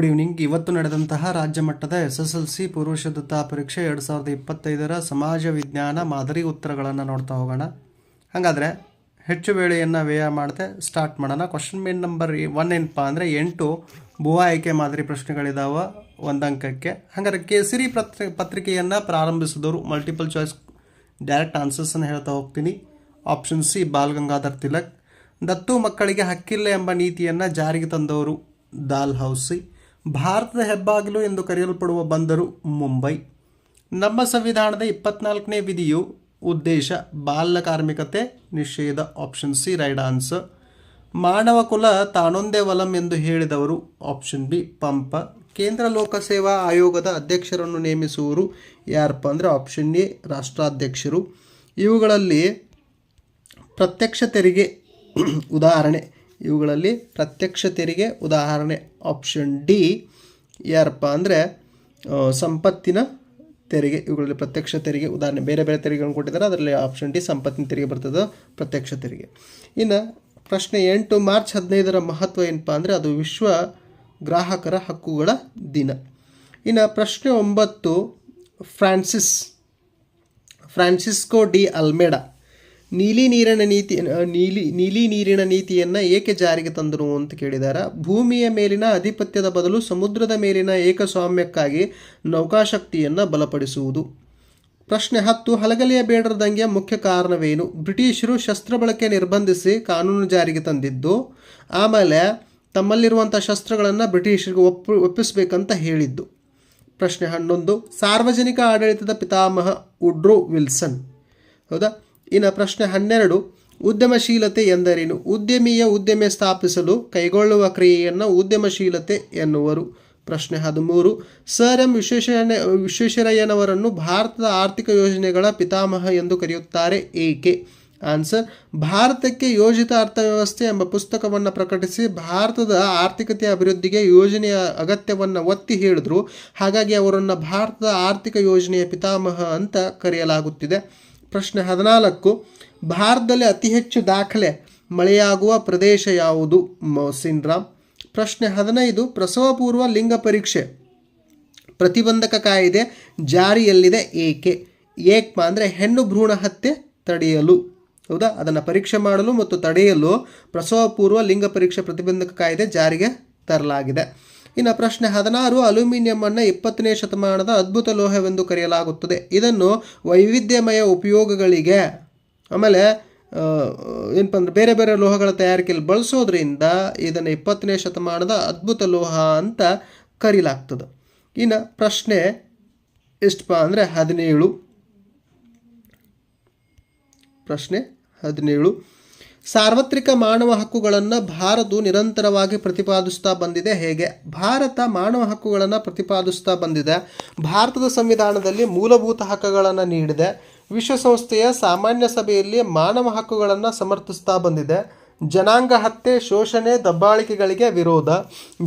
Good evening ಇವತ್ತು ನಡೆದಂತಹ ರಾಜ್ಯ ಮಟ್ಟದ ಎಸ್ ಎಸ್ ಎಲ್ ಸಿ ಪೂರ್ವಶುದ್ಧತಾ ಪರೀಕ್ಷೆ ಎರಡು ಸಾವಿರದ ಇಪ್ಪತ್ತೈದರ ಸಮಾಜ ವಿಜ್ಞಾನ ಮಾದರಿ ಉತ್ತರಗಳನ್ನು ನೋಡ್ತಾ ಹೋಗೋಣ. ಹಾಗಾದರೆ ಹೆಚ್ಚು ವೇಳೆಯನ್ನು ವ್ಯಯ ಮಾಡದೆ ಸ್ಟಾರ್ಟ್ ಮಾಡೋಣ. ಕ್ವಶನ್ ಮೇನ್ ನಂಬರ್ ಒನ್ ಏನಪ್ಪ ಅಂದರೆ ಎಂಟು ಭೂ ಆಯ್ಕೆ ಮಾದರಿ ಪ್ರಶ್ನೆಗಳಿದಾವೆ ಒಂದು ಅಂಕಕ್ಕೆ ಹಾಗಾದ್ರೆ ಕೇಸರಿ ಪತ್ರ, ಪತ್ರಿಕೆಯನ್ನು ಪ್ರಾರಂಭಿಸಿದವರು ಮಲ್ಟಿಪಲ್ ಚಾಯ್ಸ್ ಡೈರೆಕ್ಟ್ ಆನ್ಸರ್ಸನ್ನು ಹೇಳ್ತಾ ಹೋಗ್ತೀನಿ. Option C Bal Gangadhar Tilak. ದತ್ತು ಮಕ್ಕಳಿಗೆ ಹಕ್ಕಿಲ್ಲ ಎಂಬ ನೀತಿಯನ್ನು ಜಾರಿಗೆ ತಂದವರು ದಾಲ್ ಹೌಸಿ. ಭಾರತದ ಹೆಬ್ಬಾಗಿಲು ಎಂದು ಕರೆಯಲ್ಪಡುವ ಬಂದರು ಮುಂಬೈ. ನಮ್ಮ ಸಂವಿಧಾನದ ಇಪ್ಪತ್ನಾಲ್ಕನೇ ವಿಧಿಯು ಉದ್ದೇಶ, ಬಾಲ್ಯ ಕಾರ್ಮಿಕತೆ, ನಿಷೇಧ ಆಪ್ಷನ್ ಸಿ ರೈಟ್ ಆನ್ಸರ್ ಮಾನವ ಕುಲ ತಾನೊಂದೇ ವಲಂ ಎಂದು ಹೇಳಿದವರು ಆಪ್ಷನ್ ಬಿ ಪಂಪ. ಕೇಂದ್ರ ಲೋಕಸೇವಾ ಆಯೋಗದ ಅಧ್ಯಕ್ಷರನ್ನು ನೇಮಿಸುವರು ಯಾರಪ್ಪ ಅಂದರೆ ಆಪ್ಷನ್ ಎ ರಾಷ್ಟ್ರಾಧ್ಯಕ್ಷರು. ಇವುಗಳಲ್ಲಿ ಪ್ರತ್ಯಕ್ಷ ತೆರಿಗೆ, ಉದಾಹರಣೆ ಇವುಗಳಲ್ಲಿ ಪ್ರತ್ಯಕ್ಷ ತೆರಿಗೆ, ಉದಾಹರಣೆ ಆಪ್ಷನ್ ಡಿ ಯಾರಪ್ಪ ಅಂದರೆ ಸಂಪತ್ತಿನ ತೆರಿಗೆ, ಇವುಗಳಲ್ಲಿ ಪ್ರತ್ಯಕ್ಷ ತೆರಿಗೆ, ಉದಾಹರಣೆ ಬೇರೆ ಬೇರೆ ತೆರಿಗೆಗಳನ್ನು ಕೊಟ್ಟಿದ್ದಾರೆ. ಅದರಲ್ಲಿ ಆಪ್ಷನ್ ಡಿ ಸಂಪತ್ತಿನ ತೆರಿಗೆ ಬರ್ತದೆ, ಪ್ರತ್ಯಕ್ಷ ತೆರಿಗೆ. ಇನ್ನು ಪ್ರಶ್ನೆ ಎಂಟು, ಮಾರ್ಚ್ ಹದಿನೈದರ ಮಹತ್ವ ಏನಪ್ಪ ಅಂದರೆ, ಅದು ವಿಶ್ವ ಗ್ರಾಹಕರ ಹಕ್ಕುಗಳ ದಿನ. ಇನ್ನು ಪ್ರಶ್ನೆ ಒಂಬತ್ತು, ಫ್ರಾನ್ಸಿಸ್, ಫ್ರಾನ್ಸಿಸ್ಕೋ ಡಿ ಅಲ್ಮೆಡಾ. ನೀಲಿ ನೀರಿನ ನೀತಿ ನೀಲಿ ನೀಲಿ ನೀರಿನ ನೀತಿಯನ್ನು ಏಕೆ ಜಾರಿಗೆ ತಂದರು ಅಂತ ಕೇಳಿದ್ದಾರೆ ಭೂಮಿಯ ಮೇಲಿನ ಆಧಿಪತ್ಯದ ಬದಲು ಸಮುದ್ರದ ಮೇಲಿನ ಏಕಸ್ವಾಮ್ಯಕ್ಕಾಗಿ ನೌಕಾಶಕ್ತಿಯನ್ನು ಬಲಪಡಿಸುವುದು. ಪ್ರಶ್ನೆ ಹತ್ತು, ಹಲಗಲಿಯ ಬೇಡರ ದಂಗೆಯ ಮುಖ್ಯ ಕಾರಣವೇನು? ಬ್ರಿಟಿಷರು ಶಸ್ತ್ರ ಬಳಕೆ ನಿರ್ಬಂಧಿಸಿ ಕಾನೂನು ಜಾರಿಗೆ ತಂದಿದ್ದು, ಆಮೇಲೆ ತಮ್ಮಲ್ಲಿರುವಂಥ ಶಸ್ತ್ರಗಳನ್ನು ಬ್ರಿಟಿಷರಿಗೆ ಒಪ್ಪು, ಒಪ್ಪಿಸಬೇಕಂತ ಹೇಳಿದ್ದು. ಪ್ರಶ್ನೆ ಹನ್ನೊಂದು, ಸಾರ್ವಜನಿಕ ಆಡಳಿತದ ಪಿತಾಮಹ ಉಡ್ರೋ ವಿಲ್ಸನ್. ಹೌದಾ? ಇನ್ನು ಪ್ರಶ್ನೆ ಹನ್ನೆರಡು, ಉದ್ಯಮಶೀಲತೆ ಎಂದರೇನು? ಉದ್ಯಮಿಯ ಉದ್ಯಮ ಸ್ಥಾಪಿಸಲು ಕೈಗೊಳ್ಳುವ ಕ್ರಿಯೆಯನ್ನು ಉದ್ಯಮಶೀಲತೆ ಎನ್ನುವರು. ಪ್ರಶ್ನೆ ಹದಿಮೂರು, ಸರ್ ಎಂ ವಿಶ್ವೇಶ್ವರಯ್ಯ ವಿಶ್ವೇಶ್ವರಯ್ಯನವರನ್ನು ಭಾರತದ ಆರ್ಥಿಕ ಯೋಜನೆಗಳ ಪಿತಾಮಹ ಎಂದು ಕರೆಯುತ್ತಾರೆ ಏಕೆ? ಆನ್ಸರ್, ಭಾರತಕ್ಕೆ ಯೋಜಿತ ಅರ್ಥವ್ಯವಸ್ಥೆ ಎಂಬ ಪುಸ್ತಕವನ್ನು ಪ್ರಕಟಿಸಿ ಭಾರತದ ಆರ್ಥಿಕತೆ ಅಭಿವೃದ್ಧಿಗೆ ಯೋಜನೆಯ ಅಗತ್ಯವನ್ನು ಒತ್ತಿ ಹೇಳಿದ್ರು. ಹಾಗಾಗಿ ಅವರನ್ನು ಭಾರತದ ಆರ್ಥಿಕ ಯೋಜನೆಯ ಪಿತಾಮಹ ಅಂತ ಕರೆಯಲಾಗುತ್ತಿದೆ. ಪ್ರಶ್ನೆ ಹದಿನಾಲ್ಕು, ಭಾರತದಲ್ಲಿ ಅತಿ ಹೆಚ್ಚು ದಾಖಲೆ ಮಳೆಯಾಗುವ ಪ್ರದೇಶ ಯಾವುದು? ಮೌಸಿನ್ ರಾಮ್. ಪ್ರಶ್ನೆ ಹದಿನೈದು ಪ್ರಸವ ಪೂರ್ವ ಲಿಂಗ ಪರೀಕ್ಷೆ. ಪ್ರತಿಬಂಧಕ ಕಾಯಿದೆ ಜಾರಿಯಲ್ಲಿದೆ ಏಕೆ? ಏಕ್ಮ ಅಂದರೆ ಹೆಣ್ಣು ಭ್ರೂಣ ಹತ್ಯೆ ತಡೆಯಲು. ಹೌದಾ? ಅದನ್ನು ಪರೀಕ್ಷೆ ಮಾಡಲು ಮತ್ತು ತಡೆಯಲು ಪ್ರಸವ ಪೂರ್ವ ಲಿಂಗ ಪರೀಕ್ಷೆ ಪ್ರತಿಬಂಧಕ ಕಾಯ್ದೆ ಜಾರಿಗೆ ತರಲಾಗಿದೆ. ಇನ್ನು ಪ್ರಶ್ನೆ ಹದಿನಾರು ಅಲ್ಯೂಮಿನಿಯಮನ್ನು ಇಪ್ಪತ್ತನೇ ಶತಮಾನದ ಅದ್ಭುತ ಲೋಹವೆಂದು ಕರೆಯಲಾಗುತ್ತದೆ. ಇದನ್ನು ವೈವಿಧ್ಯಮಯ ಉಪಯೋಗಗಳಿಗೆ, ಆಮೇಲೆ ಏನಪ್ಪ ಅಂದ್ರೆ ಬೇರೆ ಬೇರೆ ಲೋಹಗಳ ತಯಾರಿಕೆಯಲ್ಲಿ ಬಳಸೋದ್ರಿಂದ ಇದನ್ನು ಇಪ್ಪತ್ತನೇ ಶತಮಾನದ ಅದ್ಭುತ ಲೋಹ ಅಂತ ಕರೀಲಾಗ್ತದೆ. ಇನ್ನು ಪ್ರಶ್ನೆ ಎಷ್ಟಪ್ಪ ಅಂದರೆ ಹದಿನೇಳು. ಪ್ರಶ್ನೆ ಹದಿನೇಳು. ಸಾರ್ವತ್ರಿಕ ಮಾನವ ಹಕ್ಕುಗಳನ್ನು ಭಾರತವು ನಿರಂತರವಾಗಿ ಪ್ರತಿಪಾದಿಸ್ತಾ ಬಂದಿದೆ. ಹೇಗೆ? ಭಾರತ ಮಾನವ ಹಕ್ಕುಗಳನ್ನು ಪ್ರತಿಪಾದಿಸ್ತಾ ಬಂದಿದೆ. ಭಾರತದ ಸಂವಿಧಾನದಲ್ಲಿ ಮೂಲಭೂತ ಹಕ್ಕುಗಳನ್ನು ನೀಡಿದೆ. ವಿಶ್ವಸಂಸ್ಥೆಯ ಸಾಮಾನ್ಯ ಸಭೆಯಲ್ಲಿ ಮಾನವ ಹಕ್ಕುಗಳನ್ನು ಸಮರ್ಥಿಸ್ತಾ ಬಂದಿದೆ. ಜನಾಂಗ ಹತ್ಯೆ, ಶೋಷಣೆ, ದಬ್ಬಾಳಿಕೆಗಳಿಗೆ ವಿರೋಧ,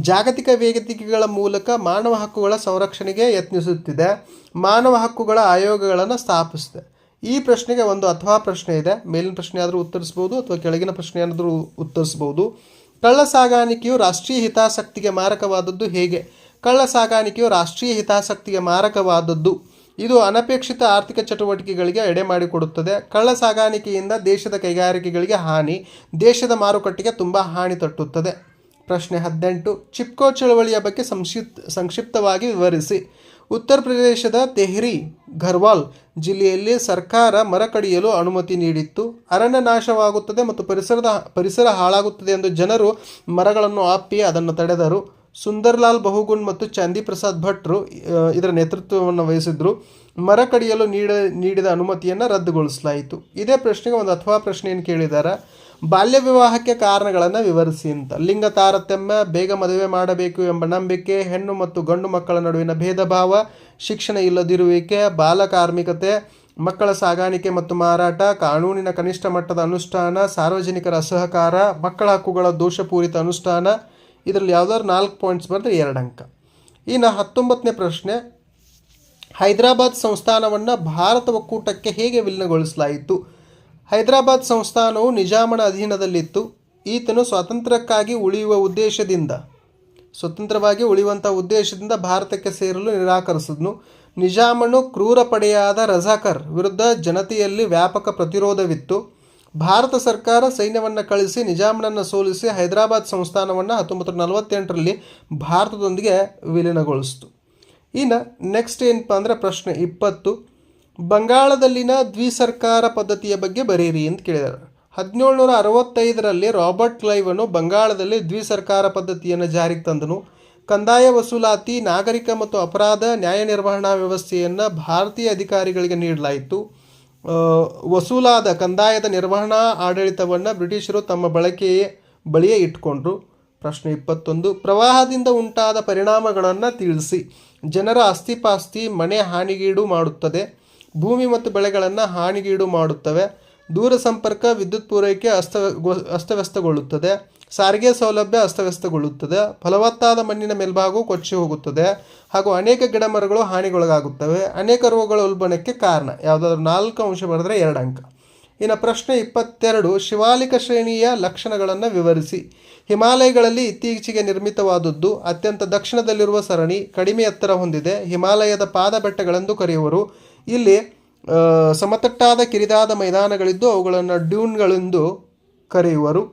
ಜಾಗತಿಕ ವೇದಿಕೆಗಳ ಮೂಲಕ ಮಾನವ ಹಕ್ಕುಗಳ ಸಂರಕ್ಷಣೆಗೆ ಯತ್ನಿಸುತ್ತಿದೆ. ಮಾನವ ಹಕ್ಕುಗಳ ಆಯೋಗಗಳನ್ನು ಸ್ಥಾಪಿಸಿದೆ. ಈ ಪ್ರಶ್ನೆಗೆ ಒಂದು ಅಥವಾ ಪ್ರಶ್ನೆ ಇದೆ. ಮೇಲಿನ ಪ್ರಶ್ನೆ ಆದರೂ ಉತ್ತರಿಸ್ಬೋದು ಅಥವಾ ಕೆಳಗಿನ ಪ್ರಶ್ನೆ ಏನಾದರೂ ಉತ್ತರಿಸ್ಬೋದು. ಕಳ್ಳ ಸಾಗಾಣಿಕೆಯು ರಾಷ್ಟ್ರೀಯ ಹಿತಾಸಕ್ತಿಗೆ ಮಾರಕವಾದದ್ದು ಹೇಗೆ? ಕಳ್ಳ ಸಾಗಾಣಿಕೆಯು ರಾಷ್ಟ್ರೀಯ ಹಿತಾಸಕ್ತಿಗೆ ಮಾರಕವಾದದ್ದು. ಇದು ಅನಪೇಕ್ಷಿತ ಆರ್ಥಿಕ ಚಟುವಟಿಕೆಗಳಿಗೆ ಎಡೆ ಮಾಡಿಕೊಡುತ್ತದೆ. ಕಳ್ಳ ಸಾಗಾಣಿಕೆಯಿಂದ ದೇಶದ ಕೈಗಾರಿಕೆಗಳಿಗೆ ಹಾನಿ, ದೇಶದ ಮಾರುಕಟ್ಟೆಗೆ ತುಂಬ ಹಾನಿ ತಟ್ಟುತ್ತದೆ. ಪ್ರಶ್ನೆ ಹದಿನೆಂಟು. ಚಿಪ್ಕೋ ಚಳವಳಿಯ ಬಗ್ಗೆ ಸಂಕ್ಷಿಪ್ ಸಂಕ್ಷಿಪ್ತವಾಗಿ ವಿವರಿಸಿ. ಉತ್ತರ ಪ್ರದೇಶದ ತೆಹ್ರಿ, ಘರ್ವಾಲ್ ಜಿಲ್ಲೆಯಲ್ಲಿ ಸರ್ಕಾರ ಮರ ಕಡಿಯಲು ಅನುಮತಿ ನೀಡಿತ್ತು. ಅರಣ್ಯ ನಾಶವಾಗುತ್ತದೆ ಮತ್ತು ಪರಿಸರದ ಪರಿಸರ ಹಾಳಾಗುತ್ತದೆ ಎಂದು ಜನರು ಮರಗಳನ್ನು ಆಪಿ ಅದನ್ನು ತಡೆದರು. ಸುಂದರ್ಲಾಲ್ ಬಹುಗುಣ್ ಮತ್ತು ಚಾಂದಿ ಪ್ರಸಾದ್ ಭಟ್ರು ಇದರ ನೇತೃತ್ವವನ್ನು ವಹಿಸಿದ್ರು. ಮರ ಕಡಿಯಲು ನೀಡ, ನೀಡಿದ ಅನುಮತಿಯನ್ನು ರದ್ದುಗೊಳಿಸಲಾಯಿತು. ಇದೇ ಪ್ರಶ್ನೆಗೆ ಒಂದು ಅಥವಾ ಪ್ರಶ್ನೆಯನ್ನು ಕೇಳಿದ್ದಾರೆ ಬಾಲ್ಯ ವಿವಾಹಕ್ಕೆ ಕಾರಣಗಳನ್ನು ವಿವರಿಸಿ ಅಂತ. ಲಿಂಗ ತಾರತಮ್ಯ, ಬೇಗ ಮದುವೆ ಮಾಡಬೇಕು ಎಂಬ ನಂಬಿಕೆ, ಹೆಣ್ಣು ಮತ್ತು ಗಂಡು ಮಕ್ಕಳ ನಡುವಿನ ಭೇದ ಭಾವ ಶಿಕ್ಷಣ ಇಲ್ಲದಿರುವಿಕೆ ಬಾಲಕಾರ್ಮಿಕತೆ ಮಕ್ಕಳ ಸಾಗಾಣಿಕೆ ಮತ್ತು ಮಾರಾಟ, ಕಾನೂನಿನ ಕನಿಷ್ಠ ಮಟ್ಟದ ಅನುಷ್ಠಾನ, ಸಾರ್ವಜನಿಕರ ಅಸಹಕಾರ ಮಕ್ಕಳ ಹಕ್ಕುಗಳ ದೋಷಪೂರಿತ ಅನುಷ್ಠಾನ, ಇದರಲ್ಲಿ ಯಾವುದಾದ್ರು ನಾಲ್ಕು ಪಾಯಿಂಟ್ಸ್ ಬಂದರೆ ಎರಡು ಅಂಕ. ಇನ್ನು ಹತ್ತೊಂಬತ್ತನೇ ಪ್ರಶ್ನೆ, ಹೈದರಾಬಾದ್ ಸಂಸ್ಥಾನವನ್ನು ಭಾರತ ಒಕ್ಕೂಟಕ್ಕೆ ಹೇಗೆ ವಿಲೀನಗೊಳಿಸಲಾಯಿತು? ಹೈದರಾಬಾದ್ ಸಂಸ್ಥಾನವು ನಿಜಾಮನ ಅಧೀನದಲ್ಲಿತ್ತು. ಈತನು ಸ್ವಾತಂತ್ರ್ಯಕ್ಕಾಗಿ ಉಳಿಯುವ ಉದ್ದೇಶದಿಂದ, ಸ್ವತಂತ್ರವಾಗಿ ಉಳಿಯುವಂಥ ಉದ್ದೇಶದಿಂದ ಭಾರತಕ್ಕೆ ಸೇರಲು ನಿರಾಕರಿಸಿದ್ನು. ನಿಜಾಮನು ಕ್ರೂರ ಪಡೆಯಾದ ರಜಾಕರ್ ವಿರುದ್ಧ ಜನತೆಯಲ್ಲಿ ವ್ಯಾಪಕ ಪ್ರತಿರೋಧವಿತ್ತು. ಭಾರತ ಸರ್ಕಾರ ಸೈನ್ಯವನ್ನು ಕಳಿಸಿ ನಿಜಾಮನನ್ನು ಸೋಲಿಸಿ ಹೈದರಾಬಾದ್ ಸಂಸ್ಥಾನವನ್ನು ಹತ್ತೊಂಬತ್ತು ನಲವತ್ತೆಂಟರಲ್ಲಿ ಭಾರತದೊಂದಿಗೆ ವಿಲೀನಗೊಳಿಸಿತು. ಇನ್ನು ನೆಕ್ಸ್ಟ್ ಏನಪ್ಪ ಅಂದರೆ ಪ್ರಶ್ನೆ ಇಪ್ಪತ್ತು. ಬಂಗಾಳದಲ್ಲಿನ ದ್ವಿಸರ್ಕಾರ ಪದ್ಧತಿಯ ಬಗ್ಗೆ ಬರೀರಿ ಅಂತ ಕೇಳಿದ್ದಾರೆ ಹದಿನೇಳುನೂರ ಅರವತ್ತೈದರಲ್ಲಿ ರಾಬರ್ಟ್ ಕ್ಲೈವನು ಬಂಗಾಳದಲ್ಲಿ ದ್ವಿಸರ್ಕಾರ ಪದ್ಧತಿಯನ್ನು ಜಾರಿಗೆ ತಂದನು. ಕಂದಾಯ ವಸೂಲಾತಿ, ನಾಗರಿಕ ಮತ್ತು ಅಪರಾಧ ನ್ಯಾಯ ನಿರ್ವಹಣಾ ವ್ಯವಸ್ಥೆಯನ್ನು ಭಾರತೀಯ ಅಧಿಕಾರಿಗಳಿಗೆ ನೀಡಲಾಯಿತು. ವಸೂಲಾದ ಕಂದಾಯದ ನಿರ್ವಹಣಾ ಆಡಳಿತವನ್ನು ಬ್ರಿಟಿಷರು ತಮ್ಮ ಬಳಕೆಯೇ ಬಳಿಯೇ ಇಟ್ಕೊಂಡ್ರು ಪ್ರಶ್ನೆ ಇಪ್ಪತ್ತೊಂದು, ಪ್ರವಾಹದಿಂದ ಉಂಟಾದ ಪರಿಣಾಮಗಳನ್ನು ತಿಳಿಸಿ. ಜನರ ಆಸ್ತಿಪಾಸ್ತಿ ಮನೆ ಹಾನಿಗೀಡು ಮಾಡುತ್ತದೆ. ಭೂಮಿ ಮತ್ತು ಬೆಳೆಗಳನ್ನು ಹಾನಿಗೀಡು ಮಾಡುತ್ತವೆ. ದೂರ ಸಂಪರ್ಕ ವಿದ್ಯುತ್ ಪೂರೈಕೆ ಅಸ್ತ ಅಸ್ತವ್ಯಸ್ತಗೊಳ್ಳುತ್ತದೆ. ಸಾರಿಗೆ ಸೌಲಭ್ಯ ಅಸ್ತವ್ಯಸ್ತಗೊಳ್ಳುತ್ತದೆ. ಫಲವತ್ತಾದ ಮಣ್ಣಿನ ಮೇಲ್ಭಾಗವು ಕೊಚ್ಚಿ ಹೋಗುತ್ತದೆ. ಹಾಗೂ ಅನೇಕ ಗಿಡ ಮರಗಳು ಹಾನಿಗೊಳಗಾಗುತ್ತವೆ. ಅನೇಕ ರೋಗಗಳ ಉಲ್ಬಣಕ್ಕೆ ಕಾರಣ. ಯಾವುದಾದ್ರೂ ನಾಲ್ಕು ಅಂಶ ಬರೆದ್ರೆ ಎರಡು ಅಂಕ. ಇನ್ನು ಪ್ರಶ್ನೆ ಇಪ್ಪತ್ತೆರಡು, ಶಿವಾಲಿಕ ಶ್ರೇಣಿಯ ಲಕ್ಷಣಗಳನ್ನು ವಿವರಿಸಿ. ಹಿಮಾಲಯಗಳಲ್ಲಿ ಇತ್ತೀಚೆಗೆ ನಿರ್ಮಿತವಾದದ್ದು ಅತ್ಯಂತ ದಕ್ಷಿಣದಲ್ಲಿರುವ ಸರಣಿ, ಕಡಿಮೆ ಎತ್ತರ ಹೊಂದಿದೆ. ಹಿಮಾಲಯದ ಪಾದ ಬೆಟ್ಟಗಳೆಂದು ಕರೆಯುವರು. ಇಲ್ಲಿ ಸಮತಟ್ಟಾದ ಕಿರಿದಾದ ಮೈದಾನಗಳಿದ್ದು ಅವುಗಳನ್ನು ಡ್ಯೂನ್ಗಳೆಂದು ಕರೆಯುವರು.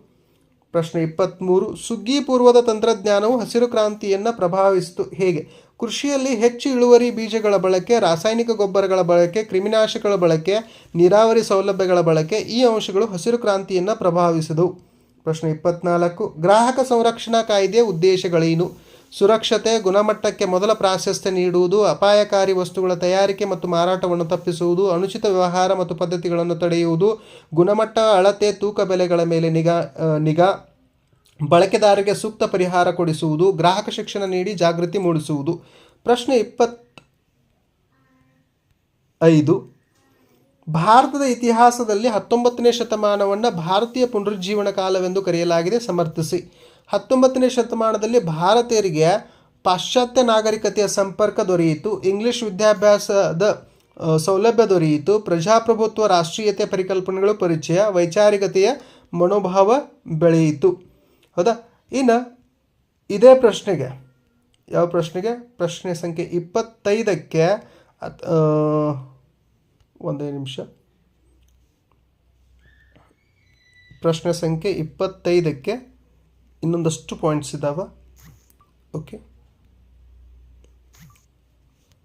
ಪ್ರಶ್ನೆ ಇಪ್ಪತ್ತ್ಮೂರು ಸುಗ್ಗಿ ಪೂರ್ವದ ತಂತ್ರಜ್ಞಾನವು ಹಸಿರು ಕ್ರಾಂತಿಯನ್ನು ಪ್ರಭಾವಿಸಿತು ಹೇಗೆ? ಕೃಷಿಯಲ್ಲಿ ಹೆಚ್ಚು ಇಳುವರಿ ಬೀಜಗಳ ಬಳಕೆ, ರಾಸಾಯನಿಕ ಗೊಬ್ಬರಗಳ ಬಳಕೆ, ಕ್ರಿಮಿನಾಶಕಗಳ ಬಳಕೆ, ನೀರಾವರಿ ಸೌಲಭ್ಯಗಳ ಬಳಕೆ, ಈ ಅಂಶಗಳು ಹಸಿರು ಕ್ರಾಂತಿಯನ್ನು ಪ್ರಭಾವಿಸಿದವು. ಪ್ರಶ್ನೆ ಇಪ್ಪತ್ನಾಲ್ಕು, ಗ್ರಾಹಕ ಸಂರಕ್ಷಣಾ ಕಾಯ್ದೆಯ ಉದ್ದೇಶಗಳೇನು? ಸುರಕ್ಷತೆ, ಗುಣಮಟ್ಟಕ್ಕೆ ಮೊದಲ ಪ್ರಾಶಸ್ತ್ಯ ನೀಡುವುದು, ಅಪಾಯಕಾರಿ ವಸ್ತುಗಳ ತಯಾರಿಕೆ ಮತ್ತು ಮಾರಾಟವನ್ನು ತಪ್ಪಿಸುವುದು, ಅನುಚಿತ ವ್ಯವಹಾರ ಮತ್ತು ಪದ್ಧತಿಗಳನ್ನು ತಡೆಯುವುದು, ಗುಣಮಟ್ಟ, ಅಳತೆ, ತೂಕ ಬೆಲೆಗಳ ಮೇಲೆ ನಿಗಾ ನಿಗಾ, ಬಳಕೆದಾರರಿಗೆ ಸೂಕ್ತ ಪರಿಹಾರ ಕೊಡಿಸುವುದು, ಗ್ರಾಹಕ ಶಿಕ್ಷಣ ನೀಡಿ ಜಾಗೃತಿ ಮೂಡಿಸುವುದು. ಪ್ರಶ್ನೆ ಇಪ್ಪತ್ ಐದು ಭಾರತದ ಇತಿಹಾಸದಲ್ಲಿ ಹತ್ತೊಂಬತ್ತನೇ ಶತಮಾನವನ್ನು ಭಾರತೀಯ ಪುನರುಜ್ಜೀವನ ಕಾಲವೆಂದು ಕರೆಯಲಾಗಿದೆ, ಸಮರ್ಥಿಸಿ. ಹತ್ತೊಂಬತ್ತನೇ ಶತಮಾನದಲ್ಲಿ ಭಾರತೀಯರಿಗೆ ಪಾಶ್ಚಾತ್ಯ ನಾಗರಿಕತೆಯ ಸಂಪರ್ಕ ದೊರೆಯಿತು, ಇಂಗ್ಲಿಷ್ ವಿದ್ಯಾಭ್ಯಾಸದ ಸೌಲಭ್ಯ ದೊರೆಯಿತು, ಪ್ರಜಾಪ್ರಭುತ್ವ, ರಾಷ್ಟ್ರೀಯತೆ ಪರಿಕಲ್ಪನೆಗಳು ಪರಿಚಯ, ವೈಚಾರಿಕತೆಯ ಮನೋಭಾವ ಬೆಳೆಯಿತು. ಹೌದಾ? ಇನ್ನು ಇದೇ ಪ್ರಶ್ನೆಗೆ, ಯಾವ ಪ್ರಶ್ನೆಗೆ? ಪ್ರಶ್ನೆ ಸಂಖ್ಯೆ ಇಪ್ಪತ್ತೈದಕ್ಕೆ ಒಂದೇ ನಿಮಿಷ. ಪ್ರಶ್ನೆ ಸಂಖ್ಯೆ ಇಪ್ಪತ್ತೈದಕ್ಕೆ ಇನ್ನೊಂದಷ್ಟು ಪಾಯಿಂಟ್ಸ್ ಇದ್ದಾವೆ ಓಕೆ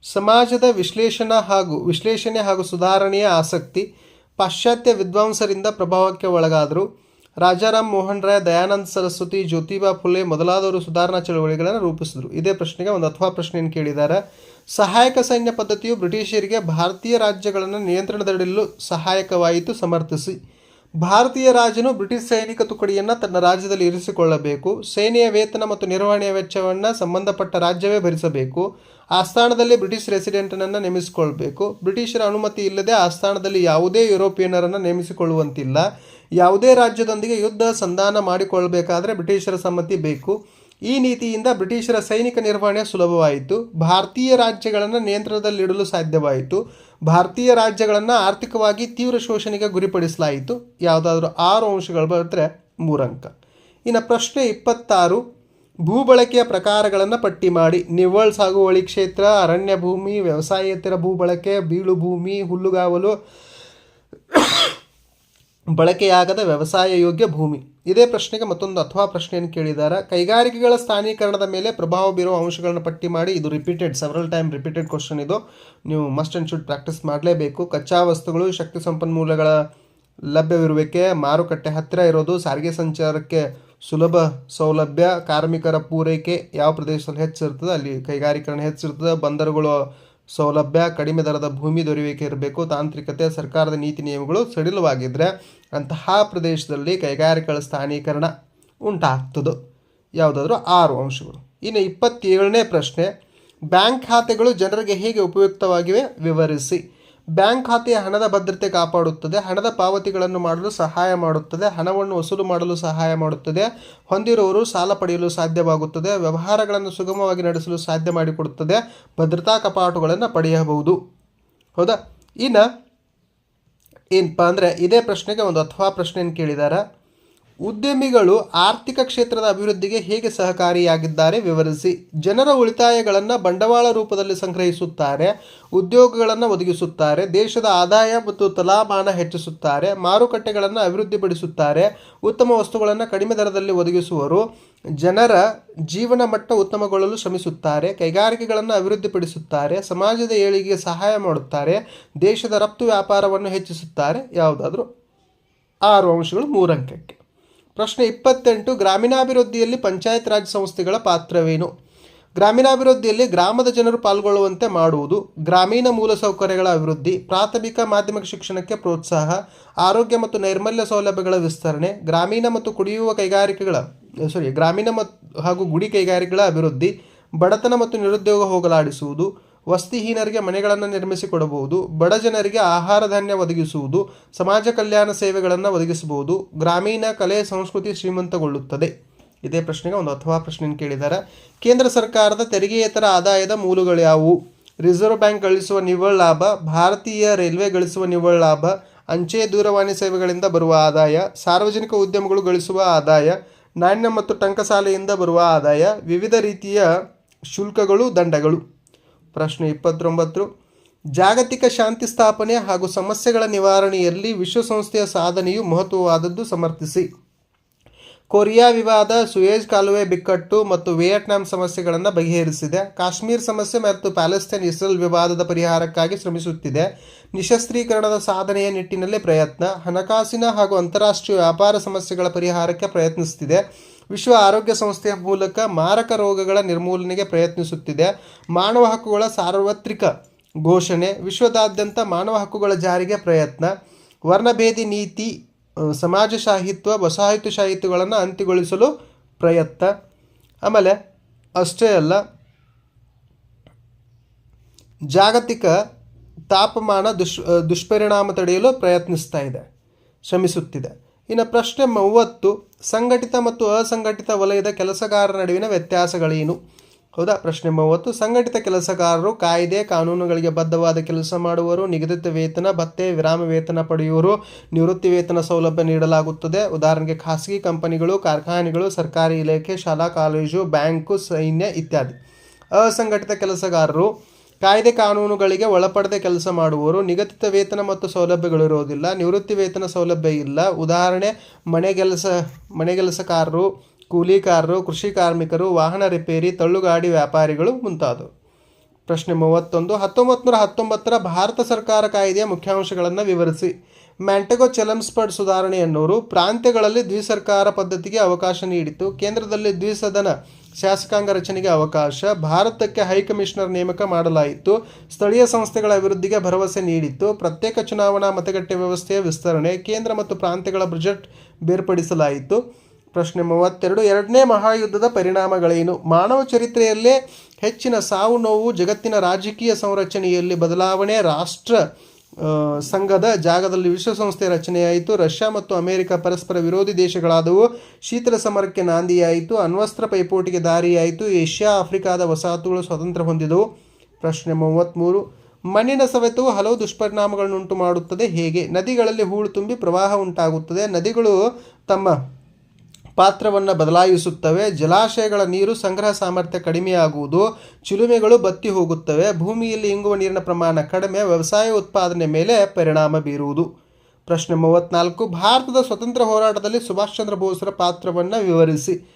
ಸಮಾಜದ ವಿಶ್ಲೇಷಣಾ ಹಾಗೂ ವಿಶ್ಲೇಷಣೆ ಹಾಗೂ ಸುಧಾರಣೆಯ ಆಸಕ್ತಿ ಪಾಶ್ಚಾತ್ಯ ವಿದ್ವಾಂಸರಿಂದ ಪ್ರಭಾವಕ್ಕೆ ಒಳಗಾದರು. ರಾಜಾರಾಮ್ ಮೋಹನ್ ರಾಯ್, ದಯಾನಂದ ಸರಸ್ವತಿ, ಜ್ಯೋತಿಬಾ ಫುಲೆ ಮೊದಲಾದವರು ಸುಧಾರಣಾ ಚಳವಳಿಗಳನ್ನು ರೂಪಿಸಿದರು. ಇದೇ ಪ್ರಶ್ನೆಗೆ ಒಂದು ಅಥವಾ ಪ್ರಶ್ನೆಯನ್ನು ಕೇಳಿದ್ದಾರೆ. ಸಹಾಯಕ ಸೈನ್ಯ ಪದ್ಧತಿಯು ಬ್ರಿಟಿಷರಿಗೆ ಭಾರತೀಯ ರಾಜ್ಯಗಳನ್ನು ನಿಯಂತ್ರಣದಲ್ಲಿಡಲು ಸಹಾಯಕವಾಯಿತು, ಸಮರ್ಥಿಸಿ. ಭಾರತೀಯ ರಾಜನು ಬ್ರಿಟಿಷ್ ಸೈನಿಕ ತುಕಡಿಯನ್ನು ತನ್ನ ರಾಜ್ಯದಲ್ಲಿ ಇರಿಸಿಕೊಳ್ಳಬೇಕು. ಸೇನೆಯ ವೇತನ ಮತ್ತು ನಿರ್ವಹಣೆಯ ವೆಚ್ಚವನ್ನು ಸಂಬಂಧಪಟ್ಟ ರಾಜ್ಯವೇ ಭರಿಸಬೇಕು. ಆಸ್ಥಾನದಲ್ಲಿ ಬ್ರಿಟಿಷ್ ರೆಸಿಡೆಂಟನನ್ನು ನೇಮಿಸಿಕೊಳ್ಬೇಕು. ಬ್ರಿಟಿಷರ ಅನುಮತಿ ಇಲ್ಲದೆ ಆಸ್ಥಾನದಲ್ಲಿ ಯಾವುದೇ ಯುರೋಪಿಯನ್ನರನ್ನು ನೇಮಿಸಿಕೊಳ್ಳುವಂತಿಲ್ಲ. ಯಾವುದೇ ರಾಜ್ಯದೊಂದಿಗೆ ಯುದ್ಧ ಸಂಧಾನ ಮಾಡಿಕೊಳ್ಳಬೇಕಾದರೆ ಬ್ರಿಟಿಷರ ಸಮ್ಮತಿ ಬೇಕು. ಈ ನೀತಿಯಿಂದ ಬ್ರಿಟಿಷರ ಸೈನಿಕ ನಿರ್ವಹಣೆ ಸುಲಭವಾಯಿತು. ಭಾರತೀಯ ರಾಜ್ಯಗಳನ್ನು ನಿಯಂತ್ರಣದಲ್ಲಿಡಲು ಸಾಧ್ಯವಾಯಿತು. ಭಾರತೀಯ ರಾಜ್ಯಗಳನ್ನು ಆರ್ಥಿಕವಾಗಿ ತೀವ್ರ ಶೋಷಣೆಗೆ ಗುರಿಪಡಿಸಲಾಯಿತು. ಯಾವುದಾದ್ರೂ ಆರು ಅಂಶಗಳು ಬರೆದ್ರೆ ಮೂರಂಕ. ಇನ್ನು ಪ್ರಶ್ನೆ ಇಪ್ಪತ್ತಾರು, ಭೂಬಳಕೆಯ ಪ್ರಕಾರಗಳನ್ನು ಪಟ್ಟಿ ಮಾಡಿ. ನಿವ್ವಳ ಸಾಗುವಳಿ ಕ್ಷೇತ್ರ, ಅರಣ್ಯ ಭೂಮಿ, ವ್ಯವಸಾಯೇತರ ಭೂಬಳಕೆ, ಬೀಳು ಭೂಮಿ, ಹುಲ್ಲುಗಾವಲು ಬಳಕೆಯಾಗದ ವ್ಯವಸಾಯ ಯೋಗ್ಯ ಭೂಮಿ. ಇದೇ ಪ್ರಶ್ನೆಗೆ ಮತ್ತೊಂದು ಅಥವಾ ಪ್ರಶ್ನೆಯನ್ನು ಕೇಳಿದ್ದಾರೆ ಕೈಗಾರಿಕೆಗಳ ಸ್ಥಾನೀಕರಣದ ಮೇಲೆ ಪ್ರಭಾವ ಬೀರುವ ಅಂಶಗಳನ್ನು ಪಟ್ಟಿ ಮಾಡಿ. ಇದು repeated several time repeated question ಇದು. ನೀವು ಮಸ್ಟ್ ಆ್ಯಂಡ್ ಶುಡ್ ಪ್ರಾಕ್ಟೀಸ್ ಮಾಡಲೇಬೇಕು. ಕಚ್ಚಾ ವಸ್ತುಗಳು ಶಕ್ತಿ ಸಂಪನ್ಮೂಲಗಳ ಲಭ್ಯವಿರುವಿಕೆ, ಮಾರುಕಟ್ಟೆ ಹತ್ತಿರ ಇರೋದು, ಸಾರಿಗೆ ಸಂಚಾರಕ್ಕೆ ಸುಲಭ ಸೌಲಭ್ಯ, ಕಾರ್ಮಿಕರ ಪೂರೈಕೆ ಯಾವ ಪ್ರದೇಶದಲ್ಲಿ ಹೆಚ್ಚಿರ್ತದೆ, ಅಲ್ಲಿ ಕೈಗಾರಿಕರಣ ಹೆಚ್ಚಿರ್ತದೆ, ಬಂದರುಗಳು ಸೌಲಭ್ಯ, ಕಡಿಮೆ ದರದ ಭೂಮಿ ದೊರೆಯುವಿಕೆ ಇರಬೇಕು. ತಾಂತ್ರಿಕತೆ, ಸರ್ಕಾರದ ನೀತಿ ನಿಯಮಗಳು ಸಡಿಲವಾಗಿದ್ದರೆ ಅಂತಹ ಪ್ರದೇಶದಲ್ಲಿ ಕೈಗಾರಿಕೆಗಳ ಸ್ಥಾನೀಕರಣ ಉಂಟಾಗ್ತದೆ. ಯಾವುದಾದ್ರೂ ಆರು ಅಂಶಗಳು. ಇನ್ನು ಇಪ್ಪತ್ತೇಳನೇ ಪ್ರಶ್ನೆ, ಬ್ಯಾಂಕ್ ಖಾತೆಗಳು ಜನರಿಗೆ ಹೇಗೆ ಉಪಯುಕ್ತವಾಗಿವೆ? ವಿವರಿಸಿ. ಬ್ಯಾಂಕ್ ಖಾತೆಯ ಹಣದ ಭದ್ರತೆ ಕಾಪಾಡುತ್ತದೆ, ಹಣದ ಪಾವತಿಗಳನ್ನು ಮಾಡಲು ಸಹಾಯ ಮಾಡುತ್ತದೆ, ಹಣವನ್ನು ವಸೂಲು ಮಾಡಲು ಸಹಾಯ ಮಾಡುತ್ತದೆ, ಹೊಂದಿರುವವರು ಸಾಲ ಪಡೆಯಲು ಸಾಧ್ಯವಾಗುತ್ತದೆ, ವ್ಯವಹಾರಗಳನ್ನು ಸುಗಮವಾಗಿ ನಡೆಸಲು ಸಾಧ್ಯ ಮಾಡಿಕೊಡುತ್ತದೆ, ಭದ್ರತಾ ಕಪಾಟುಗಳನ್ನು ಪಡೆಯಬಹುದು. ಹೌದಾ? ಇನ್ನು ಏನಪ್ಪ ಅಂದರೆ ಇದೇ ಪ್ರಶ್ನೆಗೆ ಒಂದು ಅಥವಾ ಪ್ರಶ್ನೆಯನ್ನು ಕೇಳಿದ್ದಾರೆ ಉದ್ಯಮಿಗಳು ಆರ್ಥಿಕ ಕ್ಷೇತ್ರದ ಅಭಿವೃದ್ಧಿಗೆ ಹೇಗೆ ಸಹಕಾರಿಯಾಗಿದ್ದಾರೆ ವಿವರಿಸಿ. ಜನರ ಉಳಿತಾಯಗಳನ್ನು ಬಂಡವಾಳ ರೂಪದಲ್ಲಿ ಸಂಗ್ರಹಿಸುತ್ತಾರೆ, ಉದ್ಯೋಗಗಳನ್ನು ಒದಗಿಸುತ್ತಾರೆ, ದೇಶದ ಆದಾಯ ಮತ್ತು ತಲಾಮಾನ ಹೆಚ್ಚಿಸುತ್ತಾರೆ, ಮಾರುಕಟ್ಟೆಗಳನ್ನು ಅಭಿವೃದ್ಧಿಪಡಿಸುತ್ತಾರೆ, ಉತ್ತಮ ವಸ್ತುಗಳನ್ನು ಕಡಿಮೆ ದರದಲ್ಲಿ ಒದಗಿಸುವರು. ಜನರ ಜೀವನ ಮಟ್ಟ ಉತ್ತಮಗೊಳ್ಳಲು ಶ್ರಮಿಸುತ್ತಾರೆ, ಕೈಗಾರಿಕೆಗಳನ್ನು ಅಭಿವೃದ್ಧಿಪಡಿಸುತ್ತಾರೆ, ಸಮಾಜದ ಏಳಿಗೆಗೆ ಸಹಾಯ ಮಾಡುತ್ತಾರೆ, ದೇಶದ ರಫ್ತು ವ್ಯಾಪಾರವನ್ನು ಹೆಚ್ಚಿಸುತ್ತಾರೆ, ಯಾವುದಾದ್ರೂ ಆರು ಅಂಶಗಳು ಮೂರು ಅಂಕಕ್ಕೆ. ಪ್ರಶ್ನೆ ಇಪ್ಪತ್ತೆಂಟು, ಗ್ರಾಮೀಣಾಭಿವೃದ್ಧಿಯಲ್ಲಿ ಪಂಚಾಯತ್ ರಾಜ್ ಸಂಸ್ಥೆಗಳ ಪಾತ್ರವೇನು? ಗ್ರಾಮೀಣಾಭಿವೃದ್ಧಿಯಲ್ಲಿ ಗ್ರಾಮದ ಜನರು ಪಾಲ್ಗೊಳ್ಳುವಂತೆ ಮಾಡುವುದು, ಗ್ರಾಮೀಣ ಮೂಲಸೌಕರ್ಯಗಳ ಅಭಿವೃದ್ಧಿ, ಪ್ರಾಥಮಿಕ ಮಾಧ್ಯಮಿಕ ಶಿಕ್ಷಣಕ್ಕೆ ಪ್ರೋತ್ಸಾಹ, ಆರೋಗ್ಯ ಮತ್ತು ನೈರ್ಮಲ್ಯ ಸೌಲಭ್ಯಗಳ ವಿಸ್ತರಣೆ, ಗ್ರಾಮೀಣ ಮತ್ತು ಕುಡಿಯುವ ಕೈಗಾರಿಕೆಗಳ ಸಾರಿ ಗ್ರಾಮೀಣ ಮತ್ತು ಹಾಗೂ ಗುಡಿ ಕೈಗಾರಿಕೆಗಳ ಅಭಿವೃದ್ಧಿ, ಬಡತನ ಮತ್ತು ನಿರುದ್ಯೋಗ ಹೋಗಲಾಡಿಸುವುದು ವಸ್ತಿಹೀನರಿಗೆ ಮನೆಗಳನ್ನು ನಿರ್ಮಿಸಿಕೊಡಬಹುದು, ಬಡ ಜನರಿಗೆ ಆಹಾರ ಧಾನ್ಯ ಒದಗಿಸುವುದು, ಸಮಾಜ ಕಲ್ಯಾಣ ಸೇವೆಗಳನ್ನು ಒದಗಿಸಬಹುದು, ಗ್ರಾಮೀಣ ಕಲೆ ಸಂಸ್ಕೃತಿ ಶ್ರೀಮಂತಗೊಳ್ಳುತ್ತದೆ. ಇದೇ ಪ್ರಶ್ನೆಗೆ ಒಂದು ಅಥವಾ ಪ್ರಶ್ನೆಯನ್ನು ಕೇಳಿದ್ದಾರೆ ಕೇಂದ್ರ ಸರ್ಕಾರದ ತೆರಿಗೆಯೇತರ ಆದಾಯದ ಮೂಲಗಳು ಯಾವುವು? ರಿಸರ್ವ್ ಬ್ಯಾಂಕ್ ಗಳಿಸುವ ನಿವ್ವಳ ಲಾಭ, ಭಾರತೀಯ ರೈಲ್ವೆ ಗಳಿಸುವ ನಿವ್ವಳ ಲಾಭ, ಅಂಚೆ ದೂರವಾಣಿ ಸೇವೆಗಳಿಂದ ಬರುವ ಆದಾಯ, ಸಾರ್ವಜನಿಕ ಉದ್ಯಮಗಳು ಗಳಿಸುವ ಆದಾಯ, ನಾಣ್ಯ ಮತ್ತು ಟಂಕಸಾಲೆಯಿಂದ ಬರುವ ಆದಾಯ, ವಿವಿಧ ರೀತಿಯ ಶುಲ್ಕಗಳು, ದಂಡಗಳು. ಪ್ರಶ್ನೆ ಇಪ್ಪತ್ತೊಂಬತ್ತು. ಜಾಗತಿಕ ಶಾಂತಿ ಸ್ಥಾಪನೆ ಹಾಗೂ ಸಮಸ್ಯೆಗಳ ನಿವಾರಣೆಯಲ್ಲಿ ವಿಶ್ವಸಂಸ್ಥೆಯ ಸಾಧನೆಯು ಮಹತ್ವವಾದದ್ದು ಸಮರ್ಥಿಸಿ. ಕೊರಿಯಾ ವಿವಾದ ಸುಯೇಜ್ ಕಾಲುವೆ ಬಿಕ್ಕಟ್ಟು ಮತ್ತು ವಿಯೆಟ್ನಾಂ ಸಮಸ್ಯೆಗಳನ್ನು ಬಗೆಹರಿಸಿದೆ. ಕಾಶ್ಮೀರ್ ಸಮಸ್ಯೆ ಮತ್ತು ಪ್ಯಾಲೆಸ್ತೈನ್ ಇಸ್ರೇಲ್ ವಿವಾದದ ಪರಿಹಾರಕ್ಕಾಗಿ ಶ್ರಮಿಸುತ್ತಿದೆ. ನಿಶಸ್ತ್ರೀಕರಣದ ಸಾಧನೆಯ ನಿಟ್ಟಿನಲ್ಲಿ ಪ್ರಯತ್ನ. ಹಣಕಾಸಿನ ಹಾಗೂ ಅಂತಾರಾಷ್ಟ್ರೀಯ ವ್ಯಾಪಾರ ಸಮಸ್ಯೆಗಳ ಪರಿಹಾರಕ್ಕೆ ಪ್ರಯತ್ನಿಸುತ್ತಿದೆ. ವಿಶ್ವ ಆರೋಗ್ಯ ಸಂಸ್ಥೆಯ ಮೂಲಕ ಮಾರಕ ರೋಗಗಳ ನಿರ್ಮೂಲನೆಗೆ ಪ್ರಯತ್ನಿಸುತ್ತಿದೆ. ಮಾನವ ಹಕ್ಕುಗಳ ಸಾರ್ವತ್ರಿಕ ಘೋಷಣೆ, ವಿಶ್ವದಾದ್ಯಂತ ಮಾನವ ಹಕ್ಕುಗಳ ಜಾರಿಗೆ ಪ್ರಯತ್ನ, ವರ್ಣಭೇದಿ ನೀತಿ ಸಮಾಜಶಾಹಿತ್ವ ವಸಾಹತುಶಾಹಿತ್ವಗಳನ್ನು ಅಂತ್ಯಗೊಳಿಸಲು ಪ್ರಯತ್ನ. ಆಮೇಲೆ ಅಷ್ಟೇ ಅಲ್ಲ, ಜಾಗತಿಕ ತಾಪಮಾನ ದುಷ್ ದುಷ್ಪರಿಣಾಮ ತಡೆಯಲು ಪ್ರಯತ್ನಿಸ್ತಾ ಇದೆ, ಶ್ರಮಿಸುತ್ತಿದೆ. ಇನ್ನು ಪ್ರಶ್ನೆ ಮೂವತ್ತು, ಸಂಘಟಿತ ಮತ್ತು ಅಸಂಘಟಿತ ವಲಯದ ಕೆಲಸಗಾರರ ನಡುವಿನ ವ್ಯತ್ಯಾಸಗಳೇನು? ಹೌದಾ? ಪ್ರಶ್ನೆ ಮೂವತ್ತು, ಸಂಘಟಿತ ಕೆಲಸಗಾರರು ಕಾಯ್ದೆ ಕಾನೂನುಗಳಿಗೆ ಬದ್ಧವಾದ ಕೆಲಸ ಮಾಡುವರು ನಿಗದಿತ ವೇತನ, ಭತ್ತೆ, ವಿರಾಮ ವೇತನ ಪಡೆಯುವರು ನಿವೃತ್ತಿ ವೇತನ ಸೌಲಭ್ಯ ನೀಡಲಾಗುತ್ತದೆ. ಉದಾಹರಣೆಗೆ ಖಾಸಗಿ ಕಂಪನಿಗಳು, ಕಾರ್ಖಾನೆಗಳು, ಸರ್ಕಾರಿ ಇಲಾಖೆ, ಶಾಲಾ, ಕಾಲೇಜು, ಬ್ಯಾಂಕು, ಸೈನ್ಯ ಇತ್ಯಾದಿ. ಅಸಂಘಟಿತ ಕೆಲಸಗಾರರು ಕಾಯ್ದೆ ಕಾನೂನುಗಳಿಗೆ ಒಳಪಡದೆ ಕೆಲಸ ಮಾಡುವವರು ನಿಗದಿತ ವೇತನ ಮತ್ತು ಸೌಲಭ್ಯಗಳಿರೋದಿಲ್ಲ ನಿವೃತ್ತಿ ವೇತನ ಸೌಲಭ್ಯ ಇಲ್ಲ. ಉದಾಹರಣೆ ಮನೆಗೆಲಸ ಮನೆಗೆಲಸಕಾರರು ಕೂಲಿಕಾರರು ಕೃಷಿ ಕಾರ್ಮಿಕರು, ವಾಹನ ರಿಪೇರಿ, ತಳ್ಳುಗಾಡಿ ವ್ಯಾಪಾರಿಗಳು ಮುಂತಾದವು. ಪ್ರಶ್ನೆ ಮೂವತ್ತೊಂದು ಹತ್ತೊಂಬತ್ತು ನೂರ ಹತ್ತೊಂಬತ್ತರ ಭಾರತ ಸರ್ಕಾರ ಕಾಯ್ದೆಯ ಮುಖ್ಯಾಂಶಗಳನ್ನು ವಿವರಿಸಿ. ಮ್ಯಾಂಟೆಗೋ ಚೆಲಮ್ಸ್ಪರ್ಡ್ ಸುಧಾರಣೆ ಎನ್ನುವರು ಪ್ರಾಂತ್ಯಗಳಲ್ಲಿ ದ್ವಿಸರ್ಕಾರ ಪದ್ಧತಿಗೆ ಅವಕಾಶ ನೀಡಿತು. ಕೇಂದ್ರದಲ್ಲಿ ದ್ವಿಸದನ ಶಾಸಕಾಂಗ ರಚನೆಗೆ ಅವಕಾಶ. ಭಾರತಕ್ಕೆ ಹೈಕಮಿಷನರ್ ನೇಮಕ ಮಾಡಲಾಯಿತು. ಸ್ಥಳೀಯ ಸಂಸ್ಥೆಗಳ ಅಭಿವೃದ್ಧಿಗೆ ಭರವಸೆ ನೀಡಿತ್ತು. ಪ್ರತ್ಯೇಕ ಚುನಾವಣಾ ಮತಗಟ್ಟೆ ವ್ಯವಸ್ಥೆಯ ವಿಸ್ತರಣೆ, ಕೇಂದ್ರ ಮತ್ತು ಪ್ರಾಂತ್ಯಗಳ ಬಜೆಟ್ ಬೇರ್ಪಡಿಸಲಾಯಿತು. ಪ್ರಶ್ನೆ ಮೂವತ್ತೆರಡು, ಎರಡನೇ ಮಹಾಯುದ್ಧದ ಪರಿಣಾಮಗಳೇನು? ಮಾನವ ಚರಿತ್ರೆಯಲ್ಲೇ ಹೆಚ್ಚಿನ ಸಾವು ನೋವು, ಜಗತ್ತಿನ ರಾಜಕೀಯ ಸಂರಚನೆಯಲ್ಲಿ ಬದಲಾವಣೆ, ರಾಷ್ಟ್ರ ಸಂಘದ ಜಾಗದಲ್ಲಿ ವಿಶ್ವಸಂಸ್ಥೆ ರಚನೆಯಾಯಿತು. ರಷ್ಯಾ ಮತ್ತು ಅಮೆರಿಕ ಪರಸ್ಪರ ವಿರೋಧಿ ದೇಶಗಳಾದವು. ಶೀತಲ ಸಮರಕ್ಕೆ ನಾಂದಿಯಾಯಿತು. ಅಣ್ವಸ್ತ್ರ ಪೈಪೋಟಿಗೆ ದಾರಿಯಾಯಿತು. ಏಷ್ಯಾ, ಆಫ್ರಿಕಾದ ವಸಾಹತುಗಳು ಸ್ವತಂತ್ರ ಹೊಂದಿದವು. ಪ್ರಶ್ನೆ ಮೂವತ್ತ್ಮೂರು ಮಣ್ಣಿನ ಸವೆತವು ಹಲವು ದುಷ್ಪರಿಣಾಮಗಳನ್ನುಂಟು ಮಾಡುತ್ತದೆ ಹೇಗೆ? ನದಿಗಳಲ್ಲಿ ಹೂಳು ತುಂಬಿ ಪ್ರವಾಹ ಉಂಟಾಗುತ್ತದೆ. ನದಿಗಳು ತಮ್ಮ ಪಾತ್ರವನ್ನು ಬದಲಾಯಿಸುತ್ತವೆ. ಜಲಾಶಯಗಳ ನೀರು ಸಂಗ್ರಹ ಸಾಮರ್ಥ್ಯ ಕಡಿಮೆಯಾಗುವುದು. ಚಿಲುಮೆಗಳು ಬತ್ತಿ ಹೋಗುತ್ತವೆ. ಭೂಮಿಯಲ್ಲಿ ಇಂಗುವ ನೀರಿನ ಪ್ರಮಾಣ ಕಡಿಮೆ. ವ್ಯವಸಾಯ ಉತ್ಪಾದನೆ ಮೇಲೆ ಪರಿಣಾಮ ಬೀರುವುದು. ಪ್ರಶ್ನೆ ಮೂವತ್ನಾಲ್ಕು. ಭಾರತದ ಸ್ವತಂತ್ರ ಹೋರಾಟದಲ್ಲಿ ಸುಭಾಷ್ ಚಂದ್ರ ಬೋಸ್ರ ಪಾತ್ರವನ್ನು ವಿವರಿಸಿ.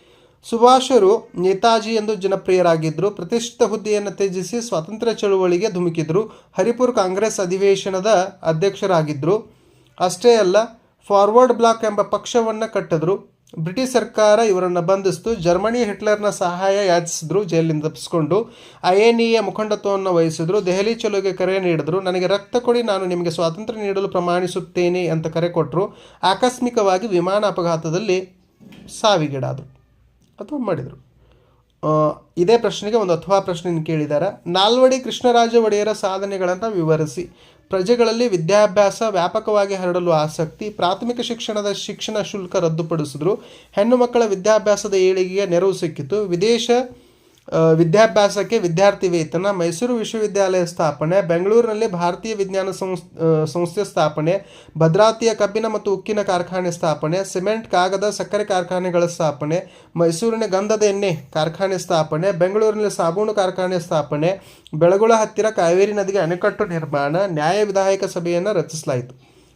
ಸುಭಾಷರು ನೇತಾಜಿ ಎಂದು ಜನಪ್ರಿಯರಾಗಿದ್ದರು. ಪ್ರತಿಷ್ಠಿತ ಹುದ್ದೆಯನ್ನು ತ್ಯಜಿಸಿ ಸ್ವಾತಂತ್ರ್ಯ ಚಳುವಳಿಗೆ ಧುಮುಕಿದರು. ಹರಿಪುರ್ ಕಾಂಗ್ರೆಸ್ ಅಧಿವೇಶನದ ಅಧ್ಯಕ್ಷರಾಗಿದ್ದರು ಅಷ್ಟೇ ಅಲ್ಲ, ಫಾರ್ವರ್ಡ್ ಬ್ಲಾಕ್ ಎಂಬ ಪಕ್ಷವನ್ನು ಕಟ್ಟಿದ್ರು. ಬ್ರಿಟಿಷ್ ಸರ್ಕಾರ ಇವರನ್ನು ಬಂಧಿಸಿತು. ಜರ್ಮನಿ ಹಿಟ್ಲರ್ನ ಸಹಾಯ ಯಾಚಿಸಿದ್ರು ಜೈಲಿನಿಂದ ತಪ್ಪಿಸ್ಕೊಂಡು. ಐ ಎನ್ ಇಯ ಮುಖಂಡತ್ವವನ್ನು ವಹಿಸಿದ್ರು. ದೆಹಲಿ ಚಲೋಗೆ ಕರೆ ನೀಡಿದ್ರು. ನನಗೆ ರಕ್ತ ಕೊಡಿ, ನಾನು ನಿಮಗೆ ಸ್ವಾತಂತ್ರ್ಯ ನೀಡಲು ಪ್ರಮಾಣಿಸುತ್ತೇನೆ ಅಂತ ಕರೆ ಕೊಟ್ಟರು ಆಕಸ್ಮಿಕವಾಗಿ ವಿಮಾನ ಅಪಘಾತದಲ್ಲಿ ಸಾವಿಗೀಡಾದರು. ಅಥವಾ ಮಾಡಿದರು. ಇದೇ ಪ್ರಶ್ನೆಗೆ ಒಂದು ಅಥವಾ ಪ್ರಶ್ನೆಯನ್ನು ಕೇಳಿದ್ದಾರೆ ನಾಲ್ವಡಿ ಕೃಷ್ಣರಾಜ ಒಡೆಯರ ಸಾಧನೆಗಳನ್ನು ವಿವರಿಸಿ. ಪ್ರಜೆಗಳಲ್ಲಿ ವಿದ್ಯಾಭ್ಯಾಸ ವ್ಯಾಪಕವಾಗಿ ಹರಡಲು ಆಸಕ್ತಿ, ಪ್ರಾಥಮಿಕ ಶಿಕ್ಷಣದ ಶಿಕ್ಷಣ ಶುಲ್ಕ ರದ್ದುಪಡಿಸಿದ್ರು. ಹೆಣ್ಣು ಮಕ್ಕಳ ವಿದ್ಯಾಭ್ಯಾಸದ ಏಳಿಗೆಗೆ ನೆರವು ಸಿಕ್ಕಿತು. ವಿದೇಶ ವಿದ್ಯಾಭ್ಯಾಸಕ್ಕೆ ವಿದ್ಯಾರ್ಥಿ ವೇತನ, ಮೈಸೂರು ವಿಶ್ವವಿದ್ಯಾಲಯ ಸ್ಥಾಪನೆ, ಬೆಂಗಳೂರಿನಲ್ಲಿ ಭಾರತೀಯ ವಿಜ್ಞಾನ ಸಂಸ್ ಸಂಸ್ಥೆ ಸ್ಥಾಪನೆ ಭದ್ರಾತಿಯ ಕಬ್ಬಿನ ಮತ್ತು ಉಕ್ಕಿನ ಕಾರ್ಖಾನೆ ಸ್ಥಾಪನೆ, ಸಿಮೆಂಟ್, ಕಾಗದ, ಸಕ್ಕರೆ ಕಾರ್ಖಾನೆಗಳ ಸ್ಥಾಪನೆ, ಮೈಸೂರಿನ ಗಂಧದ ಎಣ್ಣೆ ಕಾರ್ಖಾನೆ ಸ್ಥಾಪನೆ, ಬೆಂಗಳೂರಿನಲ್ಲಿ ಸಾಬೂನು ಕಾರ್ಖಾನೆ ಸ್ಥಾಪನೆ, ಬೆಳಗುಳ ಹತ್ತಿರ ಕಾವೇರಿ ನದಿಗೆ ಅಣೆಕಟ್ಟು ನಿರ್ಮಾಣ, ನ್ಯಾಯ ವಿಧಾಯಕ ಸಭೆಯನ್ನು ರಚಿಸಲಾಯಿತು.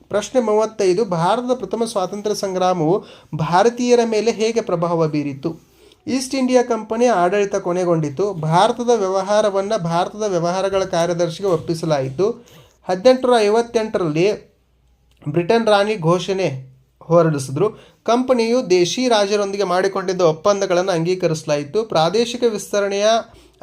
ಪ್ರಶ್ನೆ ಮೂವತ್ತೈದು, ಭಾರತದ ಪ್ರಥಮ ಸ್ವಾತಂತ್ರ್ಯ ಸಂಗ್ರಾಮವು ಭಾರತೀಯರ ಮೇಲೆ ಹೇಗೆ ಪ್ರಭಾವ ಬೀರಿತು? ಈಸ್ಟ್ ಇಂಡಿಯಾ ಕಂಪನಿ ಆಡಳಿತ ಕೊನೆಗೊಂಡಿತು. ಭಾರತದ ವ್ಯವಹಾರವನ್ನು ಭಾರತದ ವ್ಯವಹಾರಗಳ ಕಾರ್ಯದರ್ಶಿಗೆ ಒಪ್ಪಿಸಲಾಯಿತು. ಹದಿನೆಂಟುನೂರ ಐವತ್ತೆಂಟರಲ್ಲಿ ಬ್ರಿಟನ್ ರಾಣಿ ಘೋಷಣೆ ಹೊರಡಿಸಿದ್ರು. ಕಂಪನಿಯು ದೇಶಿ ರಾಜರೊಂದಿಗೆ ಮಾಡಿಕೊಂಡಿದ್ದ ಒಪ್ಪಂದಗಳನ್ನು ಅಂಗೀಕರಿಸಲಾಯಿತು. ಪ್ರಾದೇಶಿಕ ವಿಸ್ತರಣೆಯ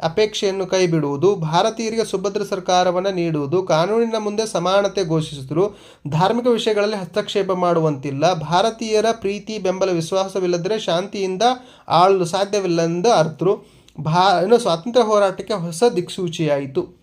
ಅಪೇಕ್ಷೆಯನ್ನು ಕೈಬಿಡುವುದು, ಭಾರತೀಯರಿಗೆ ಸುಭದ್ರ ಸರ್ಕಾರವನ್ನು ನೀಡುವುದು, ಕಾನೂನಿನ ಮುಂದೆ ಸಮಾನತೆ ಘೋಷಿಸಿದರು, ಧಾರ್ಮಿಕ ವಿಷಯಗಳಲ್ಲಿ ಹಸ್ತಕ್ಷೇಪ ಮಾಡುವಂತಿಲ್ಲ, ಭಾರತೀಯರ ಪ್ರೀತಿ, ಬೆಂಬಲ, ವಿಶ್ವಾಸವಿಲ್ಲದರೆ ಶಾಂತಿಯಿಂದ ಆಳಲು ಸಾಧ್ಯವಿಲ್ಲ ಎಂದು ಅರ್ಥರು ಭಾ, ಇನ್ನು ಸ್ವಾತಂತ್ರ್ಯ ಹೋರಾಟಕ್ಕೆ ಹೊಸ ದಿಕ್ಸೂಚಿಯಾಯಿತು.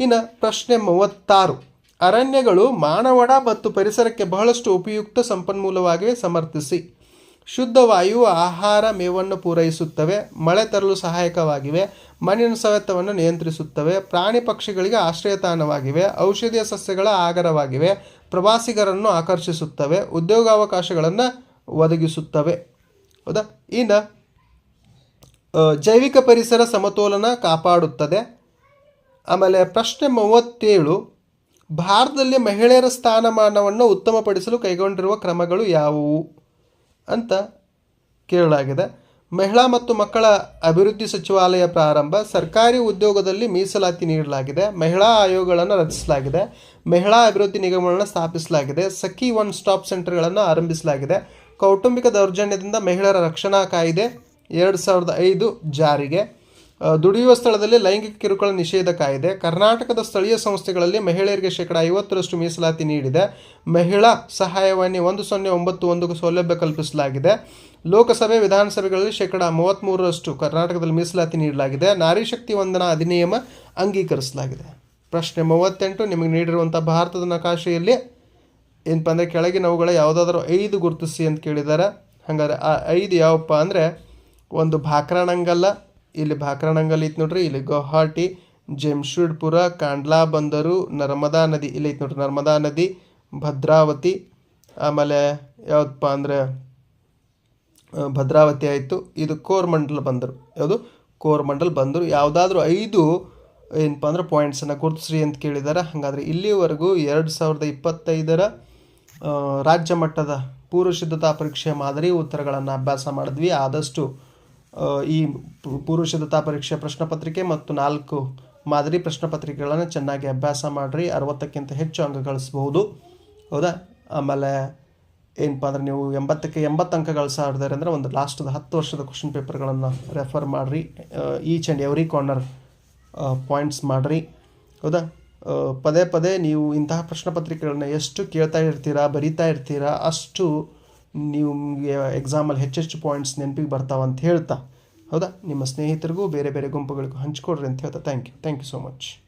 ಇನ್ನು ಪ್ರಶ್ನೆ ಮೂವತ್ತಾರು. ಅರಣ್ಯಗಳು ಮಾನವನ ಮತ್ತು ಪರಿಸರಕ್ಕೆ ಬಹಳಷ್ಟು ಉಪಯುಕ್ತ ಸಂಪನ್ಮೂಲವಾಗಿ ಸಮರ್ಥಿಸಿ. ಶುದ್ಧ ವಾಯು ಆಹಾರ ಮೇವನ್ನು ಪೂರೈಸುತ್ತವೆ, ಮಳೆ ತರಲು ಸಹಾಯಕವಾಗಿವೆ, ಮಣ್ಣಿನ ಸವೆತವನ್ನು ನಿಯಂತ್ರಿಸುತ್ತವೆ, ಪ್ರಾಣಿ ಪಕ್ಷಿಗಳಿಗೆ ಆಶ್ರಯ ತಾಣವಾಗಿವೆ ಔಷಧೀಯ ಸಸ್ಯಗಳ ಆಗರವಾಗಿವೆ ಪ್ರವಾಸಿಗರನ್ನು ಆಕರ್ಷಿಸುತ್ತವೆ, ಉದ್ಯೋಗಾವಕಾಶಗಳನ್ನು ಒದಗಿಸುತ್ತವೆ. ಹೌದಾ? ಇನ್ನು ಜೈವಿಕ ಪರಿಸರ ಸಮತೋಲನ ಕಾಪಾಡುತ್ತದೆ. ಆಮೇಲೆ ಪ್ರಶ್ನೆ ಮೂವತ್ತೇಳು, ಭಾರತದಲ್ಲಿ ಮಹಿಳೆಯರ ಸ್ಥಾನಮಾನವನ್ನು ಉತ್ತಮಪಡಿಸಲು ಕೈಗೊಂಡಿರುವ ಕ್ರಮಗಳು ಯಾವುವು? ಅಂತ ಕೇಳಲಾಗಿದೆ. ಮಹಿಳಾ ಮತ್ತು ಮಕ್ಕಳ ಅಭಿವೃದ್ಧಿ ಸಚಿವಾಲಯ ಪ್ರಾರಂಭ, ಸರ್ಕಾರಿ ಉದ್ಯೋಗದಲ್ಲಿ ಮೀಸಲಾತಿ ನೀಡಲಾಗಿದೆ. ಮಹಿಳಾ ಆಯೋಗಗಳನ್ನು ರಚಿಸಲಾಗಿದೆ. ಮಹಿಳಾ ಅಭಿವೃದ್ಧಿ ನಿಗಮಗಳನ್ನು ಸ್ಥಾಪಿಸಲಾಗಿದೆ. ಸಖಿ ಒನ್ ಸ್ಟಾಪ್ ಸೆಂಟರ್ಗಳನ್ನು ಆರಂಭಿಸಲಾಗಿದೆ. ಕೌಟುಂಬಿಕ ದೌರ್ಜನ್ಯದಿಂದ ಮಹಿಳೆಯರ ರಕ್ಷಣಾ ಕಾಯ್ದೆ ಎರಡು ಸಾವಿರದ ಐದು ಜಾರಿಗೆ. ದುಡಿಯುವ ಸ್ಥಳದಲ್ಲಿ ಲೈಂಗಿಕ ಕಿರುಕುಳ ನಿಷೇಧ ಕಾಯ್ದೆ. ಕರ್ನಾಟಕದ ಸ್ಥಳೀಯ ಸಂಸ್ಥೆಗಳಲ್ಲಿ ಮಹಿಳೆಯರಿಗೆ ಶೇಕಡ ಐವತ್ತರಷ್ಟು ಮೀಸಲಾತಿ ನೀಡಿದೆ. ಮಹಿಳಾ ಸಹಾಯವಾಣಿ ಒಂದು ಸೊನ್ನೆ ಒಂಬತ್ತು ಒಂದು ಸೌಲಭ್ಯ ಕಲ್ಪಿಸಲಾಗಿದೆ. ಲೋಕಸಭೆ, ವಿಧಾನಸಭೆಗಳಲ್ಲಿ ಶೇಕಡ ಮೂವತ್ತ್ಮೂರರಷ್ಟು ಕರ್ನಾಟಕದಲ್ಲಿ ಮೀಸಲಾತಿ ನೀಡಲಾಗಿದೆ. ನಾರಿ ಶಕ್ತಿ ವಂದನಾ ಅಧಿನಿಯಮ ಅಂಗೀಕರಿಸಲಾಗಿದೆ. ಪ್ರಶ್ನೆ ಮೂವತ್ತೆಂಟು, ನಿಮಗೆ ನೀಡಿರುವಂಥ ಭಾರತದ ನಕಾಶೆಯಲ್ಲಿ ಏನಪ್ಪ ಅಂದರೆ ಕೆಳಗಿನವುಗಳ ಯಾವುದಾದ್ರೂ ಐದು ಗುರುತಿಸಿ ಅಂತ ಕೇಳಿದ್ದಾರೆ. ಹಾಗಾದರೆ ಆ ಐದು ಯಾವಪ್ಪ ಅಂದರೆ ಒಂದು ಭಾಕ್ರಾನಂಗಲ್ಲ ಇಲ್ಲಿ ಭಾಕ್ರಾನಂಗಲ್ ಐತೆ ನೋಡ್ರಿ, ಇಲ್ಲಿ ಗೌಹಾಟಿ, ಜೆಮ್ಶೆಡ್ಪುರ, ಕಾಂಡ್ಲಾ ಬಂದರು, ನರ್ಮದಾ ನದಿ ಇಲ್ಲಿ ಐತೆ ನೋಡ್ರಿ, ನರ್ಮದಾ ನದಿ, ಭದ್ರಾವತಿ, ಆಮೇಲೆ ಯಾವ್ದಪ್ಪ ಅಂದರೆ ಭದ್ರಾವತಿ ಆಯಿತು, ಇದು ಕೋರ್ಮಂಡಲ್ ಬಂದರು, ಯಾವುದು? ಕೋರ್ಮಂಡಲ್ ಬಂದರು, ಯಾವುದಾದ್ರೂ ಐದು ಏನಪ್ಪ ಅಂದ್ರೆ ಪಾಯಿಂಟ್ಸನ್ನು ಗುರುತಿಸ್ರಿ ಅಂತ ಕೇಳಿದ್ದಾರೆ ಹಾಗಾದರೆ ಇಲ್ಲಿವರೆಗೂ ಎರಡು ಸಾವಿರದ ಇಪ್ಪತ್ತೈದರ ರಾಜ್ಯ ಮಟ್ಟದ ಪೂರ್ವ ಸಿದ್ಧತಾ ಪರೀಕ್ಷೆ ಮಾದರಿ ಉತ್ತರಗಳನ್ನು ಅಭ್ಯಾಸ ಮಾಡಿದ್ವಿ, ಆದಷ್ಟು ಈ ಪೂರ್ವ ಸಿದ್ಧತಾ ಪರೀಕ್ಷೆ ಪ್ರಶ್ನೆ ಪತ್ರಿಕೆ ಮತ್ತು ನಾಲ್ಕು ಮಾದರಿ ಪ್ರಶ್ನೆಪತ್ರಿಕೆಗಳನ್ನು ಚೆನ್ನಾಗಿ ಅಭ್ಯಾಸ ಮಾಡಿರಿ. ಅರವತ್ತಕ್ಕಿಂತ ಹೆಚ್ಚು ಅಂಕ ಗಳಿಸ್ಬೋದು ಹೌದಾ? ಆಮೇಲೆ ಏನಪ್ಪ ಅಂದ್ರೆ ನೀವು ಎಂಬತ್ತಕ್ಕೆ ಎಂಬತ್ತು ಅಂಕ ಗಳಿಸಾಡಿದಾರೆ ಅಂದರೆ ಒಂದು ಲಾಸ್ಟ್ದ ಹತ್ತು ವರ್ಷದ ಕ್ವಶನ್ ಪೇಪರ್ಗಳನ್ನು ರೆಫರ್ ಮಾಡಿರಿ. Each and every corner points ಮಾಡಿರಿ. ಹೌದಾ? ಪದೇ ಪದೇ ನೀವು ಇಂತಹ ಪ್ರಶ್ನೆ ಪತ್ರಿಕೆಗಳನ್ನ ಎಷ್ಟು ಕೇಳ್ತಾ ಇರ್ತೀರಾ, ಬರಿತಾ ಇರ್ತೀರಾ, ಅಷ್ಟು ನಿಮಗೆ ಎಕ್ಸಾಮಲ್ಲಿ ಹೆಚ್ಚೆಚ್ಚು ಪಾಯಿಂಟ್ಸ್ ನೆನಪಿಗೆ ಬರ್ತಾವ ಅಂತ ಹೇಳ್ತಾ. ಹೌದಾ? ನಿಮ್ಮ ಸ್ನೇಹಿತರಿಗೂ ಬೇರೆ ಬೇರೆ ಗುಂಪುಗಳಿಗೂ ಹಂಚ್ಕೊಡ್ರಿ ಅಂತ ಹೇಳ್ತಾ. Thank you thank you so much